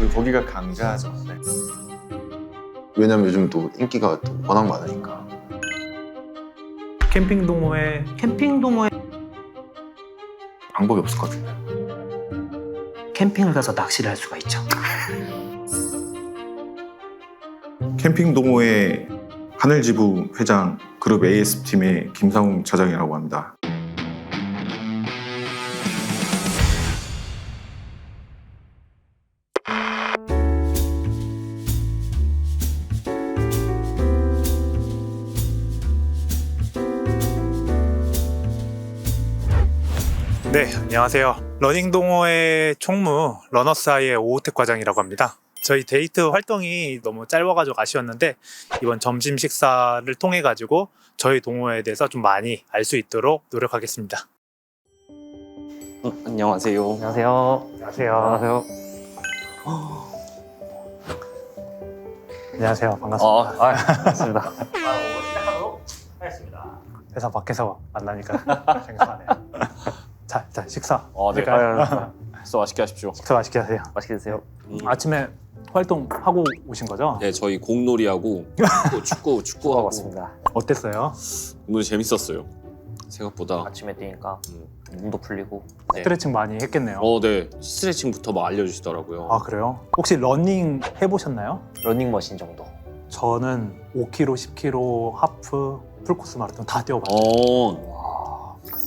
그 거기가 강자죠. 네. 왜냐면 요즘 또 인기가 또 워낙 많으니까. 캠핑 동호회 캠핑 동호회 방법이 없을 것 같은데. 캠핑을 가서 낚시를 할 수가 있죠. 캠핑 동호회 하늘지부 회장 그룹 AS 팀의 김상웅 차장이라고 합니다. 네, 안녕하세요. 러닝 동호회 총무 러너스아이의 오호택 과장이라고 합니다. 저희 데이트 활동이 너무 짧아가지고 아쉬웠는데 이번 점심 식사를 통해 가지고 저희 동호회에 대해서 좀 많이 알 수 있도록 노력하겠습니다. 음, 안녕하세요. 안녕하세요. 안녕하세요. 안녕하세요. 안녕하세요. 아, 반갑습니다. 아, 반갑습니다. 시작하도록 하겠습니다. 회사 밖에서 만나니까 생소하네요. 자, 일단 식사. 아, 네. 할까요? 식사 맛있게 하십시오. 식사 맛있게 하세요. 맛있게 드세요. 아침에 활동하고 오신 거죠? 네, 저희 공놀이하고 축구, 축구, 축구하고 맞습니다. 어땠어요? 오늘 재밌었어요. 생각보다. 아침에 뛰니까 몸도 풀리고. 네. 스트레칭 많이 했겠네요. 어, 네. 스트레칭부터 막 알려주시더라고요. 아 그래요? 혹시 러닝 해보셨나요? 러닝머신 정도. 저는 5km, 10km, 하프, 풀코스 마라톤 다 뛰어봤어요. 어,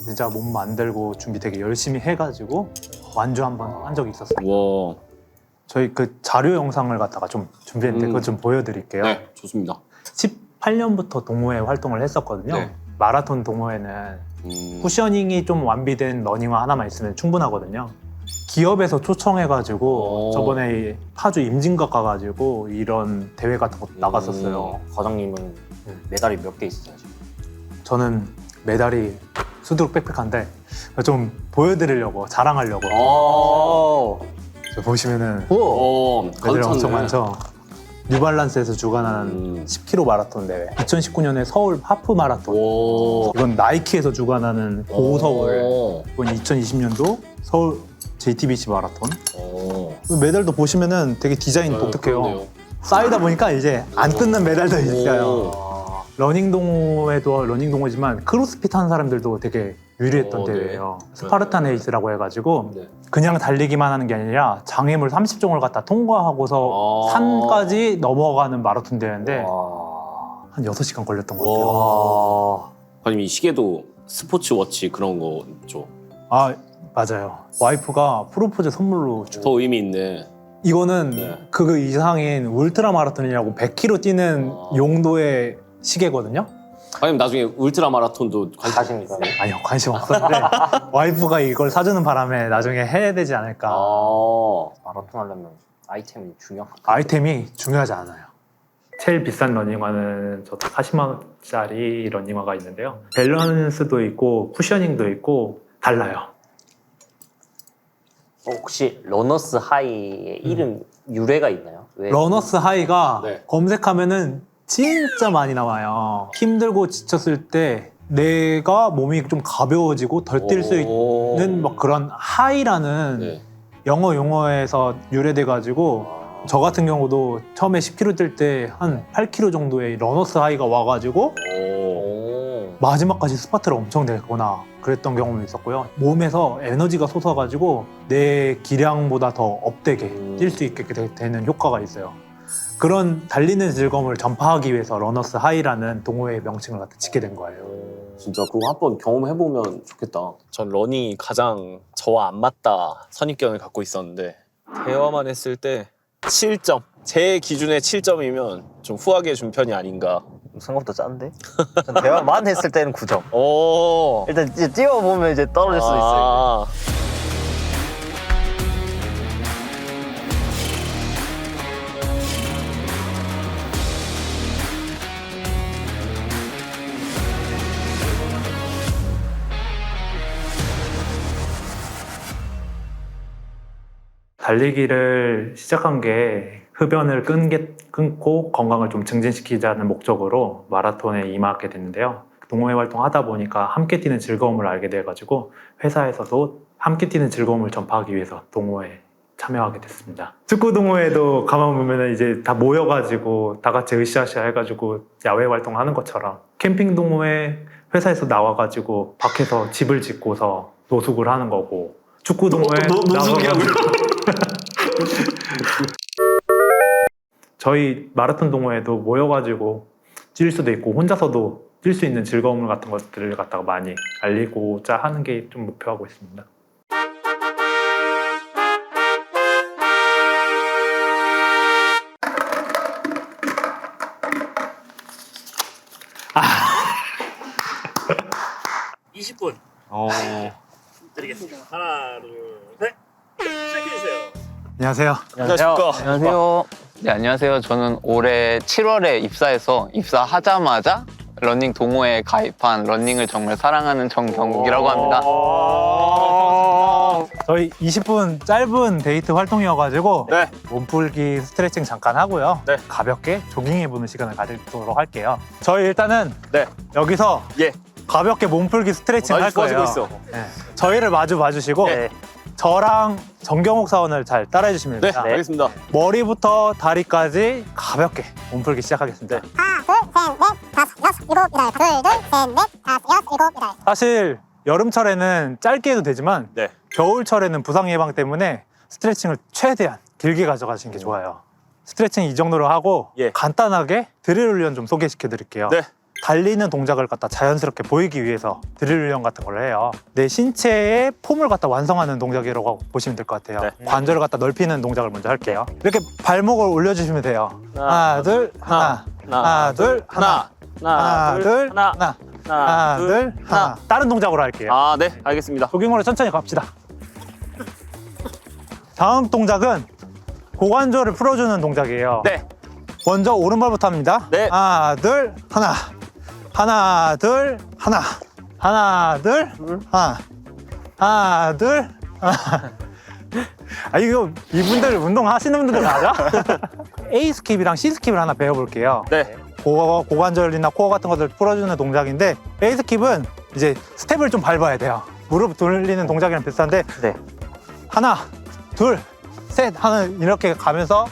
진짜 몸 만들고 준비 되게 열심히 해가지고 완주 한 번 한 적이 있었어요. 와. 저희 그 자료 영상을 갖다가 좀 준비했는데 음. 그거 좀 보여드릴게요. 네, 좋습니다. 18년부터 동호회 활동을 했었거든요. 네. 마라톤 동호회는 음, 쿠셔닝이 좀 완비된 러닝화 하나만 있으면 충분하거든요. 기업에서 초청해가지고 오. 저번에 이 파주 임진각 가가지고 이런 대회 같은 거 나갔었어요. 과장님은 음. 메달이 몇 개 있어요? 지금? 저는 메달이 수두룩 빽빽한데 좀 보여드리려고 자랑하려고 오. 저 보시면은 어, 메달이 가득 엄청. 많죠. 뉴발란스에서 주관하는 음. 10km 마라톤 대회, 2019년에 서울 하프 마라톤, 오. 이건 나이키에서 주관하는 고서울, 오. 이건 2020년도 서울 JTBC 마라톤. 오. 메달도 보시면은 되게 디자인 네, 독특해요. 그러네요. 쌓이다 보니까 이제 안 뜯는 메달도 있어요. 오. 러닝 동호회도 러닝 동호회지만 크로스핏 하는 사람들도 되게 유리했던 어, 네. 대회예요. 스파르탄 레이스라고 해가지고 네. 그냥 달리기만 하는 게 아니라 장애물 30종을 갖다 통과하고서 아. 산까지 넘어가는 마라톤 대회인데 와. 한 6시간 걸렸던 것 같아요. 와. 과님 이 시계도 스포츠 워치 그런 거죠. 아 맞아요. 와이프가 프로포즈 선물로 주... 더 의미 있네. 이거는 네. 그 이상인 울트라 마라톤이라고 100km 뛰는 아. 용도의 시계거든요. 과님 나중에 울트라 마라톤도 자신 있어요? 아니요 관심 없었는데 와이프가 이걸 사주는 바람에 나중에 해야 되지 않을까. 아. 마라톤 하려면 아이템이 중요한. 아이템이 중요하지 않아요. 제일 비싼 러닝화는 저도 40만 원짜리 러닝화가 있는데요. 밸런스도 있고 쿠셔닝도 있고 달라요. 어, 혹시 러너스 하이의 이름 유래가 있나요? 왜? 러너스 하이가 네. 검색하면은 진짜 많이 나와요. 힘들고 지쳤을 때 내가 몸이 좀 가벼워지고 덜 뛸 수 오. 있는 뭐 그런 하이라는 네. 영어 용어에서 유래돼 가지고 저 같은 경우도 처음에 10km 뛸 때 한 8km 정도의 러너스 하이가 와가지고 오. 마지막까지 스파트를 엄청 내거나 그랬던 경험이 있었고요. 몸에서 에너지가 솟아가지고 내 기량보다 더 업되게 음. 뛸수 있게 되- 되는 효과가 있어요. 그런 달리는 즐거움을 전파하기 위해서 러너스 하이라는 동호회의 명칭을 갖다 짓게 된 거예요. 진짜 그거 한번 경험해 보면 좋겠다. 전 러닝이 가장 저와 안 맞다 선입견을 갖고 있었는데 대화만 했을 때 7점 제 기준에 7점이면 좀 후하게 준 편이 아닌가 생각보다 짠데? 전 대화만 했을 때는 9점. 오 일단 이제 뛰어보면 이제 떨어질 수도 있어요. 아, 달리기를 시작한 게 흡연을 끊게, 끊고 건강을 좀 증진시키자는 목적으로 마라톤에 임하게 됐는데요. 동호회 활동하다 보니까 함께 뛰는 즐거움을 알게 돼가지고 회사에서도 함께 뛰는 즐거움을 전파하기 위해서 동호회 참여하게 됐습니다. 축구 동호회도 가만 보면은 이제 다 모여가지고 다 같이 으쌰으쌰 해가지고 야외 활동하는 것처럼 캠핑 동호회 회사에서 나와가지고 밖에서 집을 짓고서 노숙을 하는 거고 축구 동호회 나가가지고 저희 마라톤 동호회도 모여가지고 뛸 수도 있고 혼자서도 뛸 수 있는 즐거움 같은 것들을 갖다가 많이 알리고자 하는 게 좀 목표하고 있습니다. 안녕하세요. 안녕하십니까. 안녕하세요. 네, 안녕하세요. 저는 올해 7월에 입사해서 입사하자마자 러닝 동호회에 가입한 러닝을 정말 사랑하는 정경욱이라고 합니다. 저희 20분 짧은 데이트 활동이어가지고 네. 몸풀기 스트레칭 잠깐 하고요. 네. 가볍게 조깅해보는 시간을 가지도록 할게요. 저희 일단은 네. 여기서 예. 가볍게 몸풀기 스트레칭 할 거예요. 있어. 네. 저희를 마주 봐주시고 네. 저랑 정경욱 사원을 잘 따라해 주시면 네, 됩니다. 알겠습니다. 머리부터 다리까지 가볍게 몸풀기 시작하겠습니다. 사실 여름철에는 짧게 해도 되지만 네. 겨울철에는 부상 예방 때문에 스트레칭을 최대한 길게 가져가시는 게 좋아요. 스트레칭 이 정도로 하고 예. 간단하게 드릴 훈련 좀 소개시켜 드릴게요. 네. 달리는 동작을 갖다 자연스럽게 보이기 위해서 드릴 훈련 같은 걸 해요. 내 신체의 폼을 갖다 완성하는 동작이라고 보시면 될 것 같아요. 네. 관절을 갖다 넓히는 동작을 먼저 할게요. 이렇게 발목을 올려주시면 돼요. 하나, 둘, 하나, 하나, 둘, 하나, 하나, 둘, 하나, 하나, 둘, 하나. 다른 동작으로 할게요. 아, 네, 알겠습니다. 조깅으로 천천히 갑시다. 다음 동작은 고관절을 풀어주는 동작이에요. 네. 먼저 오른발부터 합니다. 네. 하나, 둘, 하나. 하나, 둘, 하나. 하나, 둘, 하나. 하나, 둘, 하나. 아, 이거 이분들 운동 하시는 분들 맞아? A 스킵이랑 C 스킵을 하나 배워볼게요. 네. 고, 고관절이나 코어 같은 것들 풀어주는 동작인데 A 스킵은 이제 스텝을 좀 밟아야 돼요. 무릎 돌리는 동작이랑 비슷한데 네. 하나, 둘, 셋 하는 이렇게 가면서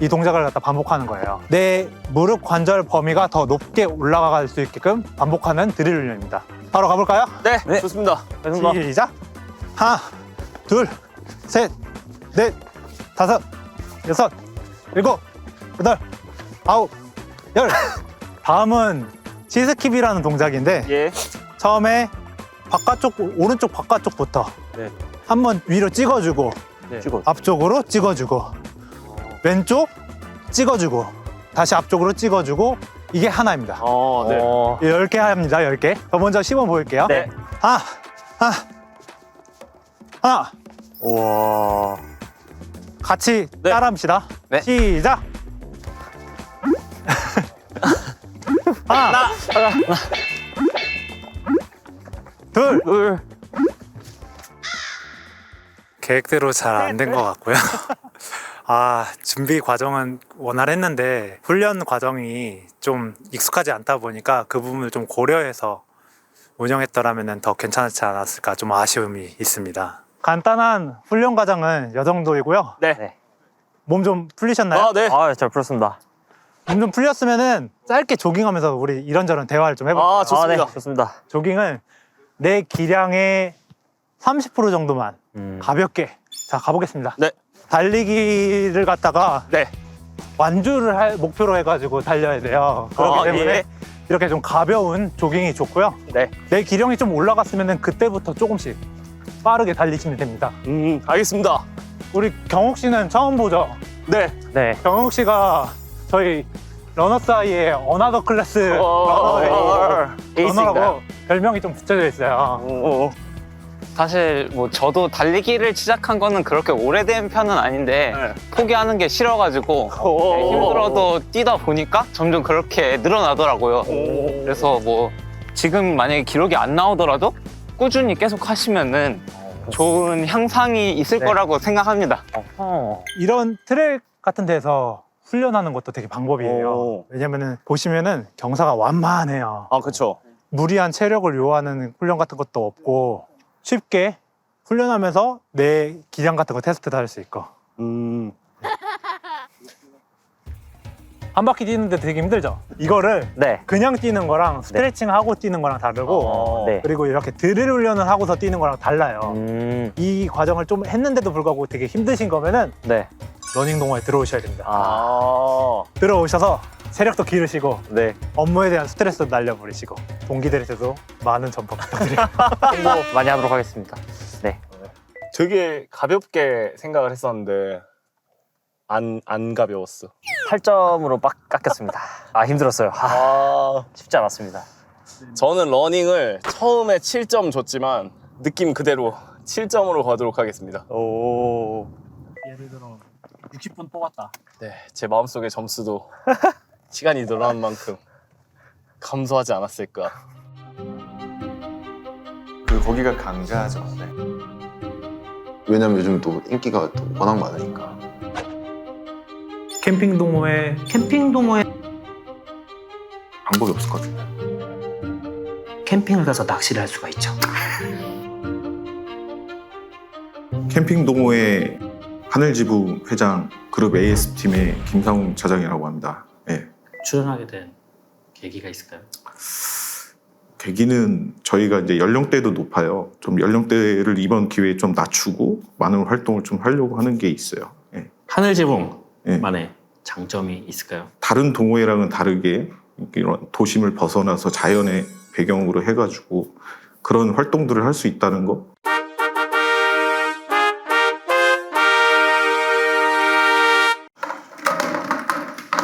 이 동작을 갖다 반복하는 거예요. 내 무릎 관절 범위가 더 높게 올라갈 수 있게끔 반복하는 드릴 훈련입니다. 바로 가볼까요? 네, 좋습니다. 시작. 하나, 둘, 셋, 넷, 다섯, 여섯, 일곱, 여덟, 아홉, 열. 다음은 치스킵이라는 동작인데 예. 처음에 바깥쪽 오른쪽 바깥쪽부터 네. 한번 위로 찍어주고 네. 앞쪽으로 찍어주고 왼쪽 찍어주고 다시 앞쪽으로 찍어주고 이게 하나입니다. 어, 네. 어, 10개 합니다, 10개. 저 먼저 시범 보일게요. 네. 하나, 하나, 하나. 우와. 같이 네. 따라합시다. 네. 시작. 하나, 둘, 둘. 계획대로 잘 안 된 것 같고요. 아, 준비 과정은 원활했는데 훈련 과정이 좀 익숙하지 않다 보니까 그 부분을 좀 고려해서 운영했더라면 더 괜찮지 않았을까 좀 아쉬움이 있습니다. 간단한 훈련 과정은 이 정도이고요. 네. 네. 몸 좀 풀리셨나요? 아, 네. 아, 잘 풀었습니다. 몸 좀 풀렸으면은 짧게 조깅하면서 우리 이런저런 대화를 좀 해볼게요. 아, 좋습니다. 아, 네, 좋습니다. 조깅은 내 기량의 30% 정도만 음. 가볍게 자 가보겠습니다. 네. 달리기를 갖다가 네. 완주를 할 목표로 해가지고 달려야 돼요. 그렇기 아, 때문에 예. 이렇게 좀 가벼운 조깅이 좋고요. 네. 내 기량이 좀 올라갔으면 그때부터 조금씩 빠르게 달리시면 됩니다. 음, 알겠습니다. 우리 경욱 씨는 처음 보죠? 네. 네. 경욱 씨가 저희 러너 사이에 어나더 클래스 어, 러너라고 에이스인가요? 러너라고 별명이 좀 붙여져 있어요. 어, 사실 뭐 저도 달리기를 시작한 거는 그렇게 오래된 편은 아닌데 네. 포기하는 게 싫어가지고 오. 네, 힘들어도 뛰다 보니까 점점 그렇게 늘어나더라고요. 그래서 뭐 지금 만약에 기록이 안 나오더라도 꾸준히 계속 하시면은 좋은 향상이 있을 네. 거라고 생각합니다. 어. 이런 트랙 같은 데서 훈련하는 것도 되게 방법이에요. 오. 왜냐면은 보시면은 경사가 완만해요. 아, 그쵸. 무리한 체력을 요하는 훈련 같은 것도 없고 쉽게 훈련하면서 내 기량 같은 거 테스트도 할 수 있고 음. 한 바퀴 뛰는데 되게 힘들죠. 이거를 네. 그냥 뛰는 거랑 스트레칭 하고 뛰는 거랑 다르고 어, 네. 그리고 이렇게 드릴 훈련을 하고서 뛰는 거랑 달라요. 음, 이 과정을 좀 했는데도 불구하고 되게 힘드신 거면은 네. 러닝 동호회 들어오셔야 됩니다. 아, 들어오셔서 세력도 기르시고 네. 업무에 대한 스트레스도 날려버리시고 동기들한테도 많은 전파 부탁드려요. 홍보 많이 하도록 하겠습니다. 네. 되게 가볍게 생각을 했었는데 안, 안 가벼웠어. 8점으로 빡 깎였습니다. 아, 힘들었어요. 아, 아, 쉽지 않았습니다. 저는 러닝을 처음에 7점 줬지만 느낌 그대로 7점으로 가도록 하겠습니다. 오. 예를 들어 60분 뽑았다. 네, 제 마음속의 점수도 시간이 늘어난 만큼 감소하지 않았을까. 그 거기가 강자죠. 네. 왜냐면 요즘 또 인기가 또 워낙 많으니까. 캠핑 동호회 캠핑 동호회 방법이 없을 것 같아요. 캠핑을 가서 낚시를 할 수가 있죠. 캠핑 동호회 하늘지부 회장 그룹 AS 팀의 김상웅 차장이라고 합니다. 예. 출연하게 된 계기가 있을까요? 계기는 저희가 이제 연령대도 높아요. 좀 연령대를 이번 기회에 좀 낮추고 많은 활동을 좀 하려고 하는 게 있어요. 예. 하늘지붕만의 예. 장점이 있을까요? 다른 동호회랑은 다르게 이런 도심을 벗어나서 자연의 배경으로 해가지고 그런 활동들을 할 수 있다는 거.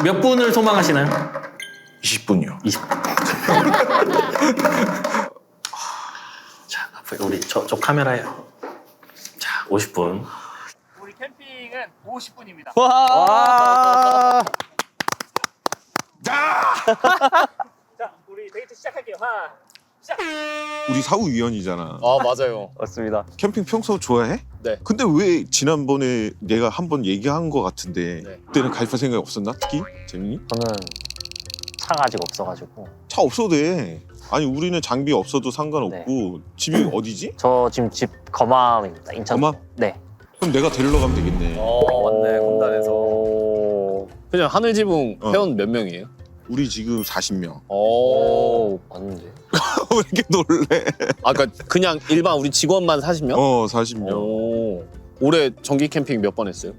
몇 분을 소망하시나요? 20분이요. 20분. 자, 앞으로 우리 저, 저 카메라에요. 자, 50분. 우리 캠핑은 50분입니다. 와! 자, 우리 데이트 시작할게요. 하나, 우리 사우 위원이잖아. 아, 맞아요. 맞습니다. 캠핑 평소 좋아해? 네. 근데 왜 지난번에 내가 한 번 얘기한 거 같은데 네. 그때는 가입할 생각이 없었나? 특히 재민이? 저는 차가 아직 없어가지고. 차 없어도 돼. 아니 우리는 장비 없어도 상관없고 네. 집이 어디지? 저 지금 집 거망입니다. 인천. 거망? 네. 그럼 내가 데리러 가면 되겠네. 어, 맞네. 공단에서. 오. 그냥 하늘지붕 어. 회원 몇 명이에요? 우리 지금 40명. 오. 맞는데. 왜 이렇게 놀래? 아, 그러니까 그냥 일반 우리 직원만 40명? 어 40명. 오. 올해 정기 캠핑 몇 번 했어요?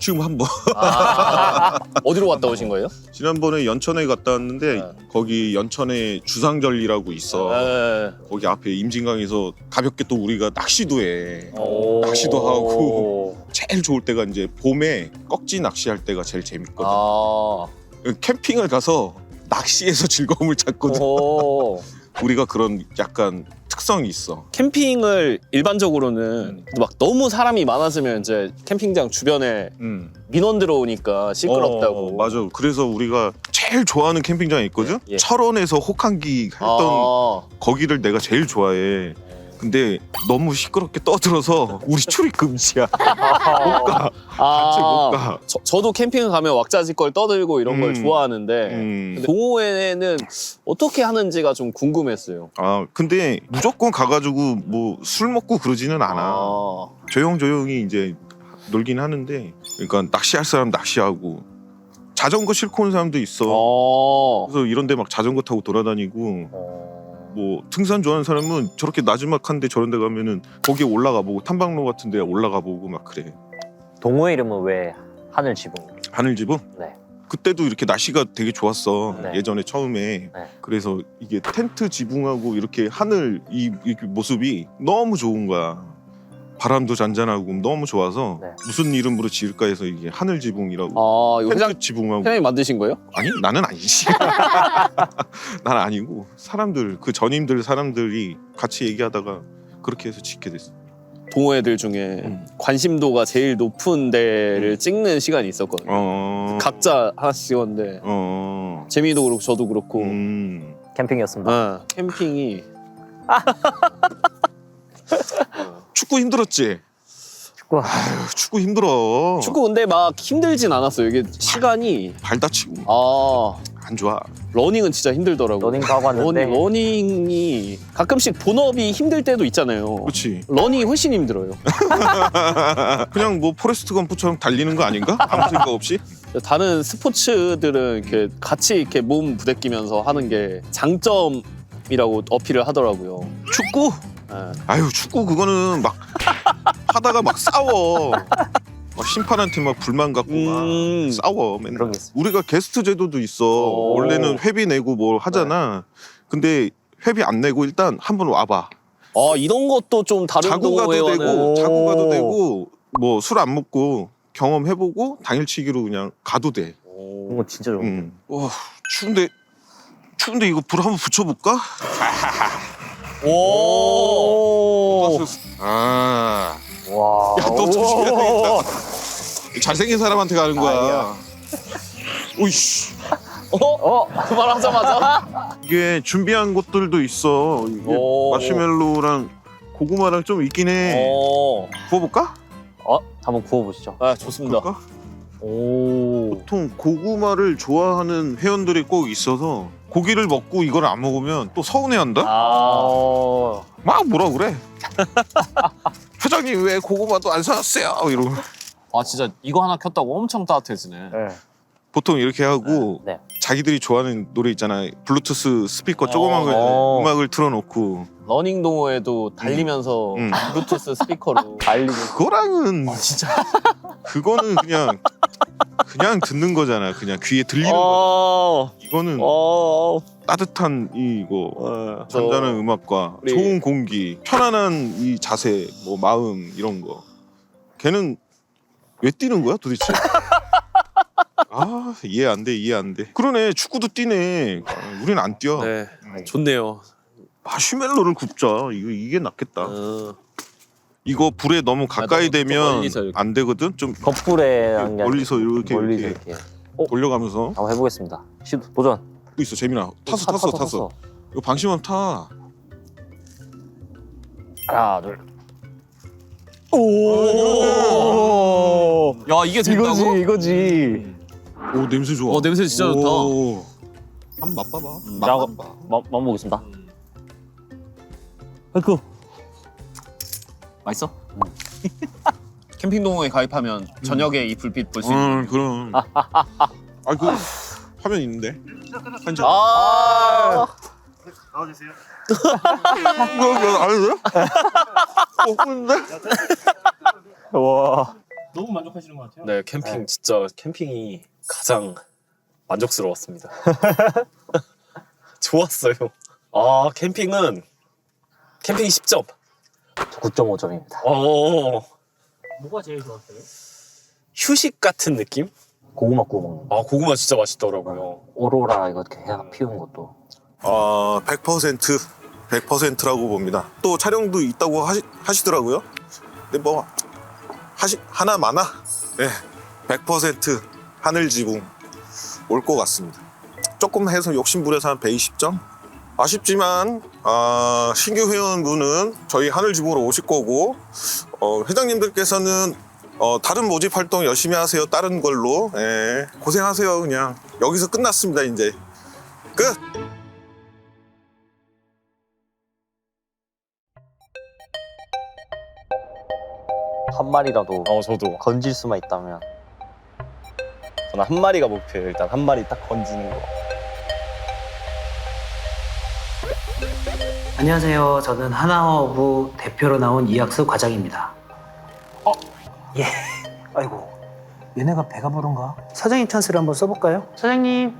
지금 한 번. 아, 어디로 갔다 오신 거예요? 지난번에 연천에 갔다 왔는데 네. 거기 연천에 주상절리라고 있어. 네. 거기 앞에 임진강에서 가볍게 또 우리가 낚시도 해. 오. 낚시도 하고. 제일 좋을 때가 이제 봄에 꺽지 낚시할 때가 제일 재밌거든. 아. 캠핑을 가서 낚시에서 즐거움을 찾거든. 오. 우리가 그런 약간 특성이 있어. 캠핑을 일반적으로는 너막 너무 사람이 많아지면 이제 캠핑장 주변에 음. 민원 들어오니까 시끄럽다고. 어, 맞아. 그래서 우리가 제일 좋아하는 캠핑장이 있거든. 예, 예. 철원에서 혹한기 했던 아. 거기를 내가 제일 좋아해. 근데 너무 시끄럽게 떠들어서 우리 출입 금지야. 못 가. 같이 못 아. 가. 저, 저도 캠핑을 가면 왁자지껄 떠들고 이런 걸 음. 좋아하는데 음. 근데 동호회는 어떻게 하는지가 좀 궁금했어요. 아 근데 무조건 가가지고 뭐 술 먹고 그러지는 않아. 아. 조용조용히 이제 놀긴 하는데 그러니까 낚시할 사람 낚시하고 자전거 싣고 온 사람도 있어. 어. 그래서 이런데 막 자전거 타고 돌아다니고 어. 뭐 등산 좋아하는 사람은 저렇게 나지막한데 저런 데 가면은 거기에 올라가 보고 탐방로 같은 데 올라가 보고 막 그래. 동호회 이름은 왜 하늘지붕? 하늘지붕? 네. 그때도 이렇게 날씨가 되게 좋았어 네. 예전에 처음에 네. 그래서 이게 텐트 지붕하고 이렇게 하늘 이, 이 모습이 너무 좋은 거야 바람도 잔잔하고 너무 좋아서 네. 무슨 이름으로 지을까 해서 이게 하늘 지붕이라고 아, 이거 회장 지붕하고 회장님 만드신 거예요? 아니 나는 아니지 난 아니고 사람들 그 전임들 사람들이 같이 얘기하다가 그렇게 해서 짓게 됐어 동호회들 중에 음. 관심도가 제일 높은 데를 찍는 시간이 있었거든요. 어 각자 하나씩 찍었는데 어 재미도 그렇고 저도 그렇고 음. 캠핑이었습니다. 아, 캠핑이 축구 힘들었지 축구. 아유, 축구 힘들어 축구 근데 막 힘들진 않았어요. 이게 시간이 발 다치고 아 안 좋아. 러닝은 진짜 힘들더라고. 러닝도 하고 왔는데 러닝, 러닝이 가끔씩 본업이 힘들 때도 있잖아요. 그렇지. 러닝이 훨씬 힘들어요. 그냥 뭐 포레스트 검프처럼 달리는 거 아닌가? 아무 생각 없이? 다른 스포츠들은 이렇게 같이 이렇게 몸 부대끼면서 하는 게 장점이라고 어필을 하더라고요. 축구? 예. 아유 축구 그거는 막 하다가 막 싸워. 막 심판한테 막 불만 갖고 음. 막 싸워 맨날. 그런 게 있어. 우리가 게스트 제도도 있어. 오. 원래는 회비 내고 뭘 하잖아. 근데 회비 안 내고 일단 한 번 와봐. 아 이런 것도 좀 다른 자고 가도 동호회와는 되고 자고 가도 되고 뭐 술 안 먹고 경험해보고 당일치기로 그냥 가도 돼. 이런 거 진짜 좋은 음. 와 추운데 추운데 이거 불 한번 붙여볼까? 오. 아. 와. 야, 너 조심해야 되겠다. 잘생긴 사람한테 가는 거야. 오이씨. 어? 그만하자마자 이게 준비한 것들도 있어. 이게 오. 마시멜로랑 고구마랑 좀 있긴 해. 어. 구워볼까? 어, 한번 구워 보시죠. 아 좋습니다. 그럴까? 오. 보통 고구마를 좋아하는 회원들이 꼭 있어서 고기를 먹고 이걸 안 먹으면 또 서운해한다? 아. 어. 막 뭐라 그래. 회장님 왜 고구마도 안 사왔어요? 이러고. 아 진짜 이거 하나 켰다고 엄청 따뜻해지네. 네. 보통 이렇게 하고 네. 자기들이 좋아하는 노래 있잖아. 블루투스 스피커 조그만 거 어. 음악을 틀어놓고 러닝 동호회도 달리면서 음. 블루투스 스피커로 달리고. 그거랑은 아 진짜 그거는 그냥 그냥 듣는 거잖아. 그냥 귀에 들리는 거. 어. 이거는 어. 따뜻한 이거 어. 잔잔한 음악과 우리- 좋은 공기, 편안한 이 자세, 뭐 마음 이런 거. 걔는 왜 뛰는 거야 도대체? 아 이해 안 돼, 이해 안 돼. 그러네 축구도 뛰네. 아, 우린 안 뛰어. 네 좋네요. 마시멜로를 굽자. 이거 이게 낫겠다. 어. 이거 불에 너무 가까이 좀 되면 멀리서 이렇게. 안 되거든. 좀 겉불에 한 게. 멀리서 이렇게 멀리서 이렇게 이렇게. 돌려가면서 한번 해보겠습니다. 시도 도전. 또 있어 재민아. 탔어 타, 탔어 타, 탔어. 이거 방심하면 타. 하나, 둘. 오. 야 이게 된다고? 이거지. 오 냄새 좋아. 어 냄새 진짜 좋다. 오. 한번 맛봐봐. 봐. 맛, 맛 보겠습니다. 아이고. 맛있어? 캠핑 동호회 가입하면 저녁에 이 불빛 볼 수 있는. 음 그럼. 아그 화면 있는데. 한 장. 아. 이거 이거 아닌데? 어 근데? 와. 너무 만족하시는 것 같아요. 네 캠핑 진짜 캠핑이 가장 만족스러웠습니다. 좋았어요. 아 캠핑은 캠핑 10점. 9.5점입니다. 어 뭐가 제일 좋았어요? 휴식 같은 느낌? 고구마 구워 먹는 거. 아 고구마 진짜 맛있더라고요. 오로라 이거 이렇게 해가 피운 것도. 어, 100% 100%라고 봅니다. 또 촬영도 있다고 하시, 하시더라고요. 근데 뭐 하시 하나 많아. 네, 100% 하늘 지붕 올 것 같습니다. 조금 해서 욕심 부려서 한 120점. 아쉽지만 아, 신규 회원분은 저희 하늘 지붕으로 오실 거고 어, 회장님들께서는 어, 다른 모집 활동 열심히 하세요. 다른 걸로 예, 고생하세요. 그냥 여기서 끝났습니다. 이제 끝. 한 마리라도 어 저도 건질 수만 있다면. 저는 한 마리가 목표예요. 일단 한 마리 딱 건지는 거. 안녕하세요. 저는 하나허브 대표로 나온 이학수 과장입니다. 어? 예. 아이고. 얘네가 배가 부른가? 사장님 찬스를 한번 써볼까요? 사장님,